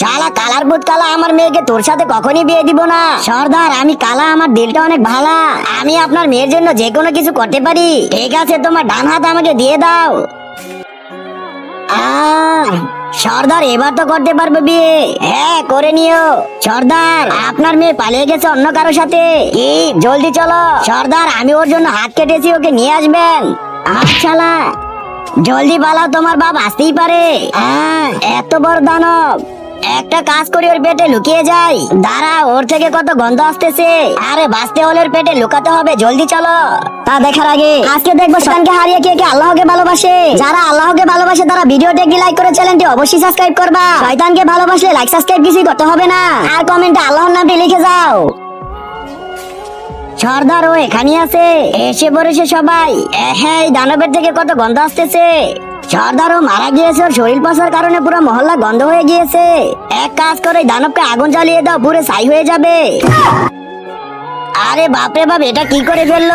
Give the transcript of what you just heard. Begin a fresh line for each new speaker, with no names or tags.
শালা, কালার বুট কালা আমার মেয়েকে তোর সাথে কখনই বিয়ে দিব না। সর্দার, আমি কালা, আমার দিলটা অনেক ভালা। আমি আপনার মেয়ের জন্য যে কোনো কিছু করতে পারি। ঠিক আছে, তোমার ডান হাত আমাকে দিয়ে দাও। সর্দার, এবার তো করতে পারবে বিয়ে। হ্যাঁ করে নিও। সর্দার, আপনার মেয়ে পালিয়ে গেছে অন্য কারোর সাথে। কি? জলদি চলো। সর্দার, আমি ওর জন্য হাত কেটেছি, ওকে নিয়ে আসবেন। আচ্ছালা জলদি পালাও, তোমার বাপ আসতেই পারে। এত বড় দানব। একটা কাজ করি ওর পেটে লুকিয়ে যাই। দাঁড়া, ওর থেকে কত গন্ধ আসতেছে। আরে, বাঁচতে হলে ওর পেটে লুকাতে হবে, জলদি চলো। তা দেখার আগে, আজকে দেখব শয়তানকে হারিয়ে কে কে আল্লাহকে ভালোবাসে। যারা আল্লাহকে ভালোবাসে, তারা ভিডিওটি একটি লাইক করে চ্যানেলটি অবশ্যই সাবস্ক্রাইব করবা। শয়তানকে ভালোবাসলে লাইক সাবস্ক্রাইব কিছুই করতে হবে না। আর কমেন্টে আল্লাহর নামটি লিখে যাও। সর্দার ও এখানে আছে। এসে পড়েছে সবাই। হ্যাঁ দানবের থেকে কত গন্ধ আসতেছে। সর্দার ও মারা গিয়েছে ওর শরীর পচার কারণে পুরো মহল্লা গন্ধ হয়ে গিয়েছে। এক কাজ করে দানবকে আগুন জ্বালিয়ে দাও, পুরো সাই হয়ে যাবে। আরে বাপরে বাপ, এটা কি করে ফেলল?